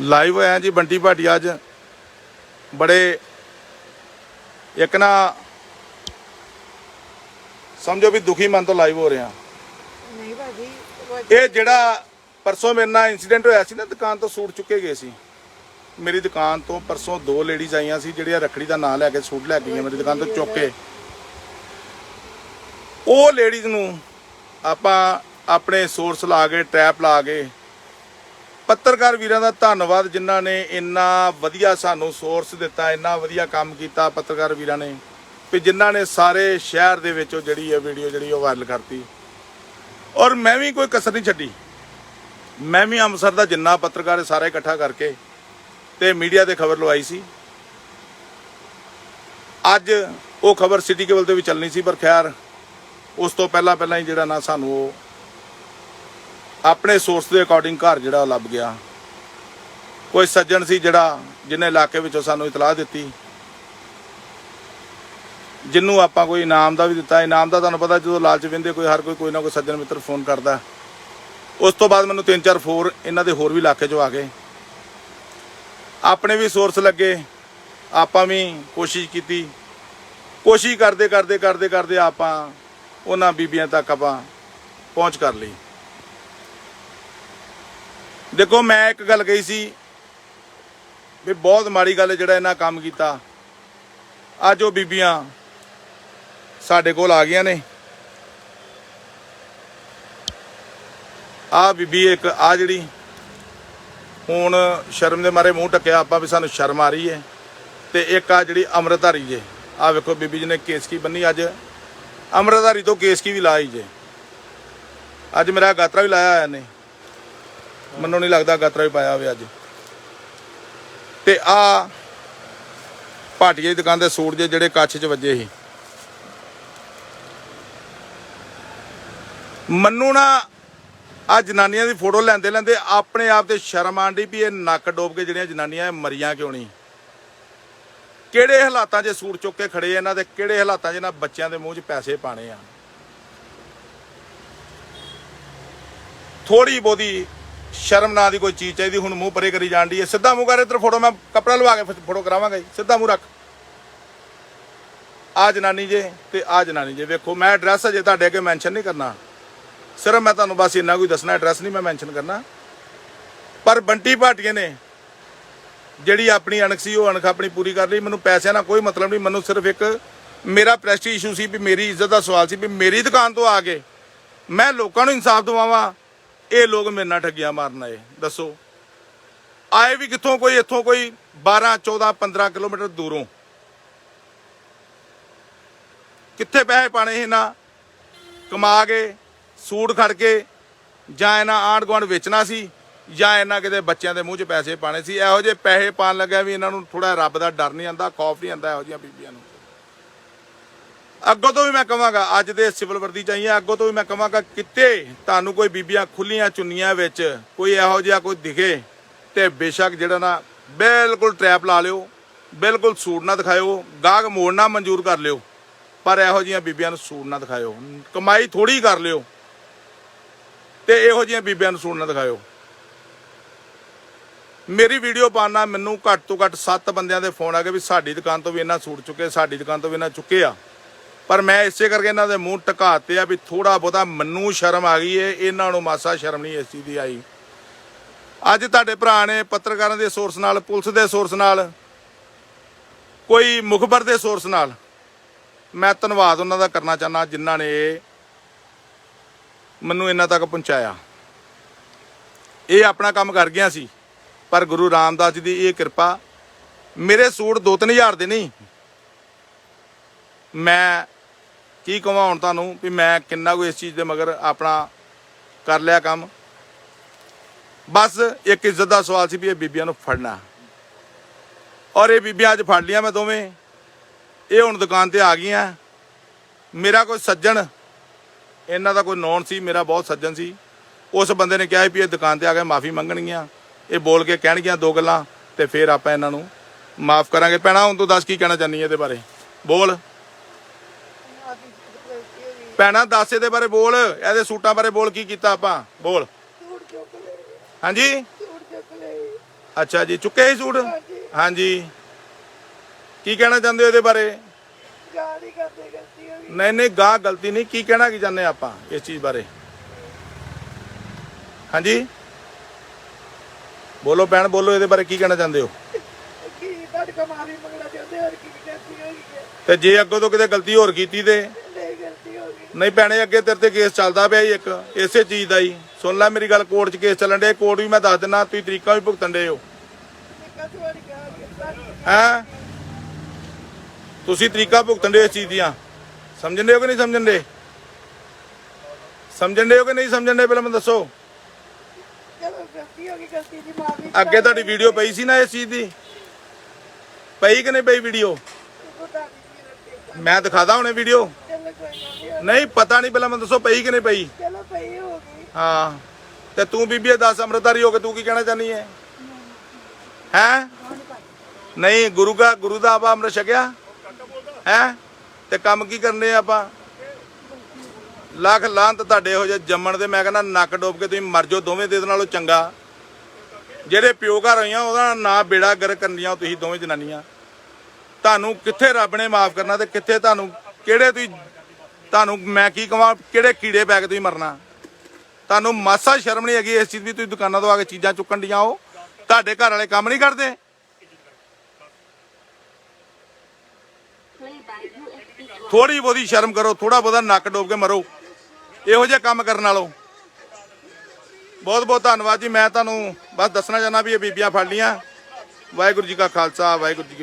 Live ਹੋਇਆ ਜੀ ਬੰਟੀ ਭਾਟੀਆ ਅੱਜ। ਬੜੇ ਇੱਕ ਨਾ ਸਮਝੋ ਵੀ ਦੁਖੀ ਮਨ ਤੋਂ ਲਾਈਵ ਹੋ ਰਿਹਾ ਨਹੀਂ ਭਾਜੀ ਇਹ ਜਿਹੜਾ ਪਰਸੋਂ ਮੇਰੇ ਨਾਲ ਇਨਸੀਡੈਂਟ ਹੋਇਆ ਸੀ ਨਾ ਦੁਕਾਨ ਤੋਂ ਸੂਟ ਚੁੱਕੇ ਗਏ ਸੀ। ਮੇਰੀ ਦੁਕਾਨ ਤੋਂ ਪਰਸੋਂ ਦੋ ਲੇਡੀਜ਼ ਆਈਆਂ ਸੀ ਜਿਹੜੀਆਂ ਰੱਖੜੀ ਦਾ ਨਾਂ ਲੈ ਕੇ ਸੂਟ ਲੈ ਕੇ ਗਈਆਂ ਮੇਰੀ ਦੁਕਾਨ ਤੋਂ ਚੁੱਕ ਕੇ। ਉਹ ਲੇਡੀਜ਼ ਨੂੰ ਆਪਾਂ ਆਪਣੇ ਸੋਰਸ ਲਾ ਕੇ ਟ੍ਰੈਪ ਲਾ ਕੇ ਪੱਤਰਕਾਰ ਵੀਰਾਂ ਦਾ ਧੰਨਵਾਦ ਜਿਨ੍ਹਾਂ ਨੇ ਇੰਨਾ ਵਧੀਆ ਸਾਨੂੰ ਸੋਰਸ ਦਿੱਤਾ, ਇੰਨਾ ਵਧੀਆ ਕੰਮ ਕੀਤਾ ਪੱਤਰਕਾਰ ਵੀਰਾਂ ਨੇ, ਵੀ ਜਿਨ੍ਹਾਂ ਨੇ ਸਾਰੇ ਸ਼ਹਿਰ ਦੇ ਵਿੱਚ ਉਹ ਜਿਹੜੀ ਹੈ ਵੀਡੀਓ ਜਿਹੜੀ ਉਹ ਵਾਇਰਲ ਕਰਤੀ। ਔਰ ਮੈਂ ਵੀ ਕੋਈ ਕਸਰ ਨਹੀਂ ਛੱਡੀ। ਮੈਂ ਵੀ ਅੰਮ੍ਰਿਤਸਰ ਦਾ ਜਿੰਨਾ ਪੱਤਰਕਾਰ ਸਾਰੇ ਇਕੱਠਾ ਕਰਕੇ ਤੇ ਮੀਡੀਆ ਤੇ ਖਬਰ ਲਵਾਈ ਸੀ। ਅੱਜ ਉਹ ਖਬਰ ਸਿਟੀ ਕੇਬਲ ਤੇ ਵੀ ਚੱਲਣੀ ਸੀ, ਪਰ ਖੈਰ ਉਸ ਤੋਂ ਪਹਿਲਾਂ ਪਹਿਲਾਂ ਹੀ ਜਿਹੜਾ ਨਾ ਸਾਨੂੰ ਉਹ ਆਪਣੇ ਸੋਰਸ ਦੇ ਅਕੋਰਡਿੰਗ ਘਰ ਜਿਹੜਾ ਉਹ ਲੱਭ ਗਿਆ। ਕੋਈ ਸੱਜਣ ਸੀ ਜਿਹੜਾ ਜਿਹਨੇ ਇਲਾਕੇ ਵਿੱਚੋਂ ਸਾਨੂੰ ਇਤਲਾਹ ਦਿੱਤੀ। ਜਿੰਨੂੰ ਆਪਾਂ ਕੋਈ ਇਨਾਮ ਦਾ ਵੀ ਦਿੱਤਾ। ਇਨਾਮ ਦਾ ਤੁਹਾਨੂੰ ਪਤਾ ਜਦੋਂ ਲਾਲਚ ਵਿੰਦੇ ਕੋਈ, ਹਰ ਕੋਈ ਕੋਈ ਨਾ ਕੋਈ ਸੱਜਣ ਮਿੱਤਰ ਫੋਨ ਕਰਦਾ। ਉਸ ਤੋਂ ਬਾਅਦ ਮੈਨੂੰ ਤਿੰਨ ਚਾਰ ਫੋਰ ਇਹਨਾਂ ਦੇ ਹੋਰ ਵੀ ਇਲਾਕੇ ਚੋਂ ਆ ਗਏ। ਆਪਣੇ ਵੀ ਸੋਰਸ ਲੱਗੇ। ਆਪਾਂ ਵੀ ਕੋਸ਼ਿਸ਼ ਕੀਤੀ। ਕੋਸ਼ਿਸ਼ ਕਰਦੇ ਕਰਦੇ ਕਰਦੇ ਕਰਦੇ ਆਪਾਂ ਉਹਨਾਂ ਬੀਬੀਆਂ ਤੱਕ ਆਪਾਂ ਪਹੁੰਚ ਕਰ ਲਈ। ਦੇਖੋ, ਮੈਂ ਇੱਕ ਗੱਲ ਕਹੀ ਸੀ ਵੀ ਬਹੁਤ ਮਾੜੀ ਗੱਲ ਜਿਹੜਾ ਇਹਨਾਂ ਕੰਮ ਕੀਤਾ। ਅੱਜ ਉਹ ਬੀਬੀਆਂ ਸਾਡੇ ਕੋਲ ਆ ਗਈਆਂ ਨੇ। ਆ ਬੀਬੀ ਇੱਕ ਆ ਜਿਹੜੀ ਹੁਣ ਸ਼ਰਮ ਦੇ ਮਾਰੇ ਮੂੰਹ ਟੱਕਿਆ, ਆਪਾਂ ਵੀ ਸਾਨੂੰ ਸ਼ਰਮ ਆ ਰਹੀ ਹੈ। ਤੇ ਇੱਕ ਆ ਜਿਹੜੀ ਅੰਮ੍ਰਿਤਧਾਰੀ ਜੇ ਆ ਵੇਖੋ ਬੀਬੀ ਜੀ ਨੇ ਕੇਸਕੀ ਬੰਨੀ ਅੱਜ। ਅੰਮ੍ਰਿਤਧਾਰੀ ਤੋਂ ਕੇਸਕੀ ਵੀ ਲਾਈ ਜੇ। ਅੱਜ ਮੇਰਾ ਗਾਤਰਾ ਵੀ ਲਾਇਆ ਹੋਇਆ ਨੇ। ਮੈਨੂੰ ਨਹੀਂ ਲੱਗਦਾ ਗਾਤਰਾ ਵੀ ਪਾਇਆ ਹੋਵੇ ਅੱਜ। ਤੇ ਆ ਭਾਟੀਏ ਦੀ ਦੁਕਾਨ ਦੇ ਸੂਟ ਜੇ ਜਿਹੜੇ ਕੱਛ 'ਚ ਵੱਜੇ ਸੀ। ਮੰਨੂ ਨਾ ਆ ਜਨਾਨੀਆਂ ਦੀ ਫੋਟੋ ਲੈਂਦੇ ਲੈਂਦੇ ਆਪਣੇ ਆਪ ਤੇ ਸ਼ਰਮ ਆਂਦੀ ਵੀ ਇਹ ਨੱਕ ਡੋਬ ਕੇ ਜਿਹੜੀਆਂ ਜਨਾਨੀਆਂ ਇਹ ਮਰੀਆਂ ਕਿਉਂ ਨਹੀਂ? ਕਿਹੜੇ ਹਾਲਾਤਾਂ 'ਚ ਸੂਟ ਚੁੱਕ ਕੇ ਖੜੇ ਇਹਨਾਂ ਦੇ? ਕਿਹੜੇ ਹਾਲਾਤਾਂ 'ਚ ਇਹਨਾਂ ਬੱਚਿਆਂ ਦੇ ਮੂੰਹ 'ਚ ਪੈਸੇ ਪਾਣੇ ਆ? ਥੋੜੀ ਬੋਦੀ ਸ਼ਰਮ ਨਾਂ ਦੀ ਕੋਈ ਚੀਜ਼ ਚਾਹੀਦੀ, ਹੁਣ ਮੂੰਹ ਪਰੇ ਕਰੀ ਜਾਂਦੀ ਹੈ। ਸਿੱਧਾ ਮੂੰਹ ਕਰ ਇੱਧਰ ਫੋਟੋ, ਮੈਂ ਕਪੜਾ ਲਵਾ ਕੇ ਫੋਟੋ ਕਰਾਵਾਂਗਾ ਜੀ। ਸਿੱਧਾ ਮੂੰਹ ਰੱਖ। ਆ ਜਨਾਨੀ ਜੇ ਤੇ ਆ ਜਨਾਨੀ ਜੇ। ਵੇਖੋ, ਮੈਂ ਐਡਰੈਸ ਅਜੇ ਤੁਹਾਡੇ ਅੱਗੇ ਮੈਂਸ਼ਨ ਨਹੀਂ ਕਰਨਾ। ਸਿਰਫ ਮੈਂ ਤੁਹਾਨੂੰ ਬਸ ਇੰਨਾ ਕੋਈ ਦੱਸਣਾ ਐਡਰੈਸ ਨਹੀਂ ਮੈਂ ਮੈਂਸ਼ਨ ਕਰਨਾ। ਪਰ ਬੰਟੀ ਭਾਟੀਏ ਨੇ ਜਿਹੜੀ ਆਪਣੀ ਅਣਖ ਸੀ, ਉਹ ਅਣਖ ਆਪਣੀ ਪੂਰੀ ਕਰ ਲਈ। ਮੈਨੂੰ ਪੈਸਿਆਂ ਨਾਲ ਕੋਈ ਮਤਲਬ ਨਹੀਂ। ਮੈਨੂੰ ਸਿਰਫ ਇੱਕ ਮੇਰਾ ਪ੍ਰੈਸਟੀਜ ਇਸ਼ੂ ਸੀ ਵੀ ਮੇਰੀ ਇੱਜ਼ਤ ਦਾ ਸਵਾਲ ਸੀ ਵੀ ਮੇਰੀ ਦੁਕਾਨ ਤੋਂ ਆ ਕੇ ਮੈਂ ਲੋਕਾਂ ਨੂੰ ਇਨਸਾਫ ਦਿਵਾਵਾਂ। ਇਹ ਲੋਕ ਮੇਰੇ ਨਾਲ ਠੱਗੀਆਂ ਮਾਰਨ ਆਏ, ਦੱਸੋ। ਆਏ ਵੀ ਕਿੱਥੋਂ ਕੋਈ, ਇੱਥੋਂ ਕੋਈ 12 14 15 ਕਿਲੋਮੀਟਰ ਦੂਰੋਂ। ਕਿੱਥੇ ਪੈਸੇ ਪਾਣੇ ਇਹਨਾਂ? ਕਮਾ ਕੇ, ਸੂਟ ਖੜ ਕੇ, ਜਾਂ ਇਹਨਾਂ ਆਂਢ ਗੁਆਂਢ ਵੇਚਣਾ ਸੀ, ਜਾਂ ਇਹਨਾਂ ਕਿਤੇ ਬੱਚਿਆਂ ਦੇ ਮੂੰਹ 'ਚ ਪੈਸੇ ਪਾਣੇ ਸੀ? ਇਹੋ ਜਿਹੇ ਪੈਸੇ ਪਾਣ ਲੱਗਿਆ ਵੀ ਇਹਨਾਂ ਨੂੰ ਥੋੜਾ ਰੱਬ ਦਾ ਡਰ ਨਹੀਂ ਆਂਦਾ ਖੌਫ ਨਹੀਂ ਆਂਦਾ ਇਹੋ ਜਿਹੀਆਂ ਬੀਬੀਆਂ ਨੂੰ। ਅੱਗੋਂ ਤੋਂ ਵੀ ਮੈਂ ਕਹਾਂਗਾ, ਅੱਜ ਦੇ ਸਿਵਲ ਵਰਦੀ ਚਾਹੀਏ ਅੱਗੋਂ ਤੋਂ ਵੀ ਮੈਂ ਕਹਾਂਗਾ, ਕਿਤੇ ਤੁਹਾਨੂੰ ਕੋਈ ਬੀਬੀਆਂ ਖੁੱਲੀਆਂ ਚੁੰਨੀਆਂ ਵਿੱਚ ਕੋਈ ਇਹੋ ਜਿਹਾ ਕੋਈ ਦਿਖੇ ਤੇ ਬੇਸ਼ੱਕ ਜਿਹੜਾ ਨਾ ਬਿਲਕੁਲ ਟ੍ਰੈਪ ਲਾ ਲਿਓ, ਬਿਲਕੁਲ ਸੂਟ ਨਾ ਦਿਖਾਇਓ, ਗਾਹਕ ਮੋੜਨਾ ਮਨਜ਼ੂਰ ਕਰ ਲਿਓ, ਪਰ ਇਹੋ ਜਿਹੀਆਂ ਬੀਬੀਆਂ ਨੂੰ ਸੂਟ ਨਾ ਦਿਖਾਇਓ, ਕਮਾਈ ਥੋੜੀ ਕਰ ਲਿਓ ਤੇ ਇਹੋ ਜਿਹੀਆਂ ਬੀਬੀਆਂ ਨੂੰ ਸੂਟ ਨਾ ਦਿਖਾਇਓ। ਮੇਰੀ ਵੀਡੀਓ ਪਾਣਾ ਮੈਨੂੰ ਘੱਟ ਤੋਂ ਘੱਟ 7 ਬੰਦਿਆਂ ਦੇ ਫੋਨ ਆ ਗਏ ਵੀ ਸਾਡੀ ਦੁਕਾਨ ਤੋਂ ਵੀ ਇਹਨਾਂ ਸੂਟ ਚੁੱਕੇ, ਸਾਡੀ ਦੁਕਾਨ ਤੋਂ ਵੀ ਇਹਨਾਂ ਚੁੱਕੇ ਆ। ਪਰ ਮੈਂ ਇਸੇ ਕਰਕੇ ਇਹਨਾਂ ਦੇ ਮੂੰਹ ਟਕਾਤੇ ਆ ਵੀ ਥੋੜਾ ਬਹੁਤਾ ਮੰਨੂ ਸ਼ਰਮ ਆ ਗਈ ਏ, ਇਹਨਾਂ ਨੂੰ ਮਾਸਾ ਸ਼ਰਮ ਨਹੀਂ ਇਸ ਚੀਜ਼ ਦੀ ਆਈ। ਅੱਜ ਤੁਹਾਡੇ ਭਰਾ ਨੇ ਪੱਤਰਕਾਰਾਂ ਦੇ ਸੋਰਸ ਨਾਲ, ਪੁਲਿਸ ਦੇ ਸੋਰਸ ਨਾਲ, ਕੋਈ ਮੁਖਬਰ ਦੇ ਸੋਰਸ ਨਾਲ ਮੈਂ ਧੰਨਵਾਦ ਉਹਨਾਂ ਦਾ ਕਰਨਾ ਚਾਹਨਾ ਜਿਨ੍ਹਾਂ ਨੇ ਮੈਨੂੰ ਇਹਨਾਂ ਤੱਕ ਪਹੁੰਚਾਇਆ। ਇਹ ਆਪਣਾ ਕੰਮ ਕਰ ਗਿਆ ਸੀ, ਪਰ ਗੁਰੂ ਰਾਮਦਾਸ ਜੀ ਦੀ ਇਹ ਕਿਰਪਾ ਮੇਰੇ ਸੂਟ 2-3000 ਦੇ ਨਹੀਂ। ਮੈਂ ਕੀ ਕਹਾਂ ਹੁਣ ਤੁਹਾਨੂੰ ਵੀ ਮੈਂ ਕਿੰਨਾ ਕੁ ਇਸ ਚੀਜ਼ ਦੇ ਮਗਰ ਆਪਣਾ ਕਰ ਲਿਆ ਕੰਮ? ਬਸ ਇੱਕ ਇੱਜ਼ਤ ਦਾ ਸਵਾਲ ਸੀ ਵੀ ਇਹ ਬੀਬੀਆਂ ਨੂੰ ਫੜਨਾ। ਔਰ ਇਹ ਬੀਬੀਆਂ ਅੱਜ ਫੜ ਲੀਆਂ ਮੈਂ ਦੋਵੇਂ। ਇਹ ਹੁਣ ਦੁਕਾਨ ਤੇ ਆ ਗਈਆਂ। ਮੇਰਾ ਕੋਈ ਸੱਜਣ, ਇਹਨਾਂ ਦਾ ਕੋਈ ਨੌਨ ਸੀ, ਮੇਰਾ ਬਹੁਤ ਸੱਜਣ ਸੀ। ਉਸ ਬੰਦੇ ਨੇ ਕਿਹਾ ਵੀ ਇਹ ਦੁਕਾਨ ਤੇ ਆ ਕੇ ਮਾਫੀ ਮੰਗਣਗੀਆਂ। ਇਹ ਬੋਲ ਕੇ ਕਹਿਣਗੀਆਂ ਦੋ ਗੱਲਾਂ ਤੇ ਫਿਰ ਆਪਾਂ ਇਹਨਾਂ ਨੂੰ ਮਾਫ ਕਰਾਂਗੇ। ਪੈਣਾ ਹੁਣ ਤੂੰ ਦੱਸ ਕੀ ਕਹਿਣਾ ਚਾਹਨੀ ਹੈ ਇਹਦੇ ਬਾਰੇ? ਬੋਲ। ਪੈਣਾ ਦੱਸ ਇਹਦੇ ਬਾਰੇ ਬੋਲ। ਇਹਦੇ ਸੂਟਾਂ ਬਾਰੇ ਬੋਲ ਕੀ ਕੀਤਾ ਆਪਾਂ? ਬੋਲ। ਹਾਂਜੀ? ਅੱਛਾ ਜੀ ਚੁੱਕੇ ਸੀ ਸੂਟ? ਹਾਂਜੀ। ਕੀ ਕਹਿਣਾ ਚਾਹੁੰਦੇ ਹੋ ਇਹਦੇ ਬਾਰੇ? ਹੋ ਨਹੀਂ ਨਹੀਂ ਗਾਂ ਗਲਤੀ ਨਹੀਂ। ਕੀ ਕਹਿਣਾ ਕੀ ਚਾਹੁੰਦੇ ਆਪਾਂ ਇਸ ਚੀਜ਼ ਬਾਰੇ? ਹਾਂਜੀ? ਬੋਲੋ ਭੈਣ ਬੋਲੋ ਇਹਦੇ ਬਾਰੇ ਕੀ ਕਹਿਣਾ ਚਾਹੁੰਦੇ ਹੋ? ਹੋ ਹੈ? ਤੇ ਜੇ ਅੱਗੋਂ ਤੋਂ ਕਿਤੇ ਗਲਤੀ ਹੋਰ ਕੀਤੀ ਤੇ? ਨਹੀਂ ਭੈਣੇ, ਅੱਗੇ ਤੇਰੇ ਤੇ ਕੇਸ ਚੱਲਦਾ ਪਿਆ ਜੀ ਇੱਕ। ਇਸੇ ਚੀਜ਼ ਦਾ ਹੀ। ਸੁਣ ਲੈ ਮੇਰੀ ਗੱਲ, ਕੋਰਟ 'ਚ ਕੇਸ ਚੱਲਣ ਦੇ ਕੋਰਟ ਵੀ ਮੈਂ ਦੱਸ ਦਿੰਦਾ, ਤੁਸੀਂ ਤਰੀਕਾ ਵੀ ਭੁਗਤਣ ਦੇ ਹੋ। ਨਿੱਕਾ ਤੁਸੀਂ ਤਰੀਕਾ ਭੁਗਤਣ ਦੇ ਇਸ ਚੀਜ਼ ਦੀਆਂ। ਸਮਝਣ ਦੇ ਹੋ ਕਿ ਨਹੀਂ ਸਮਝਣ ਦੇ ਸਮਝਣ ਦੇ ਹੋ ਕਿ ਨਹੀਂ ਸਮਝਣ ਦੇ ਪਹਿਲਾਂ ਮੈਨੂੰ ਦੱਸੋ। ਅੱਗੇ ਤੁਹਾਡੀ ਵੀਡੀਓ ਪਈ ਸੀ ਨਾ ਇਸ ਚੀਜ਼ ਦੀ? ਪਈ ਕਿ ਨਹੀਂ ਪਈ ਵੀਡੀਓ? ਮੈਂ ਦਿਖਾਦਾ ਹੁਣੇ ਵੀਡੀਓ। ਚਲੋ ਕੋਈ ਗੱਲ ਨਹੀਂ ਨਹੀਂ ਪਤਾ ਨਹੀਂ ਪਹਿਲਾਂ ਮੈਨੂੰ ਦੱਸੋ ਪਈ ਕਿ ਨਹੀਂ ਪਈ? ਚਲੋ ਪਈ ਹੋ ਗਈ ਹਾਂ। ਤੇ ਤੂੰ ਬੀਬੀ ਦੱਸ ਅੰਮ੍ਰਿਤਧਾਰੀ ਹੋ ਕੇ ਤੂੰ ਕੀ ਕਹਿਣਾ ਚਾਹਨੀ ਹੈ? ਹੈ? ਨਹੀਂ ਗੁਰੂ ਦਾ ਗੁਰੂ ਦਾ ਆਪਾਂ ਅੰਮ੍ਰਿਤ ਛਕਿਆ? ਹੈ? ਤੇ ਕੰਮ ਕੀ ਕਰਨੇ ਆਪਾਂ? ਲੱਖ ਲਾਂਤ ਤੁਹਾਡੇ ਹੋ ਜੇ ਜੰਮਣ ਦੇ ਮੈਂ ਕਹਿੰਦਾ ਨੱਕ ਡੋਬ ਕੇ ਤੁਸੀਂ ਮਰ ਜਾਓ ਦੋਵੇਂ ਦੇ ਨਾਲੋਂ ਚੰਗਾ। ਜਿਹੜੇ ਪਿਓ ਘਰ ਹੋਈਆਂ ਉਹਦਾ ਨਾਂ ਬੇੜਾ ਗਰ ਕਰਨੀਆਂ ਤੁਸੀਂ ਦੋਵੇਂ ਜਨਾਨੀਆਂ। ਤੁਹਾਨੂੰ ਕਿੱਥੇ ਰੱਬ ਨੇ ਮਾਫ ਕਰਨਾ ਤੇ ਕਿੱਥੇ ਤੁਹਾਨੂੰ ਕਿਹੜੇ ਤੁਸੀਂ ਤੁਹਾਨੂੰ ਮੈਂ ਕੀ ਕਹਾਂ, ਕਿਹੜੇ ਕੀੜੇ ਪੈ ਕੇ ਤੁਸੀਂ ਮਰਨਾ? ਤੁਹਾਨੂੰ ਮਾਸਾ ਸ਼ਰਮ ਨਹੀਂ ਹੈਗੀ ਇਸ ਚੀਜ਼ ਵੀ ਤੁਸੀਂ ਦੁਕਾਨਾਂ ਤੋਂ ਆ ਕੇ ਚੀਜ਼ਾਂ ਚੁੱਕਣ ਡੀਆਂ ਹੋ। ਤੁਹਾਡੇ ਘਰ ਵਾਲੇ ਕੰਮ ਨਹੀਂ ਕਰਦੇ। Play ਥੋੜੀ ਬਹੁਤੀ ਸ਼ਰਮ ਕਰੋ ਥੋੜਾ ਬਹੁਤਾ ਨੱਕ ਡੋਬ ਕੇ ਮਰੋ। ਇਹੋ ਜਿਹੇ ਕੰਮ ਕਰਨ ਨਾਲੋਂ। ਬਹੁਤ ਬਹੁਤ ਧੰਨਵਾਦ ਜੀ, ਮੈਂ ਤੁਹਾਨੂੰ ਬਸ ਦੱਸਣਾ ਚਾਹੁੰਦਾ ਵੀ ਇਹ ਬੀਬੀਆਂ ਫੜ ਲੀਆਂ ਵਾਹਿਗੁਰੂ ਜੀ ਕਾ ਖਾਲਸਾ, ਵਾਹਿਗੁਰੂ ਜੀ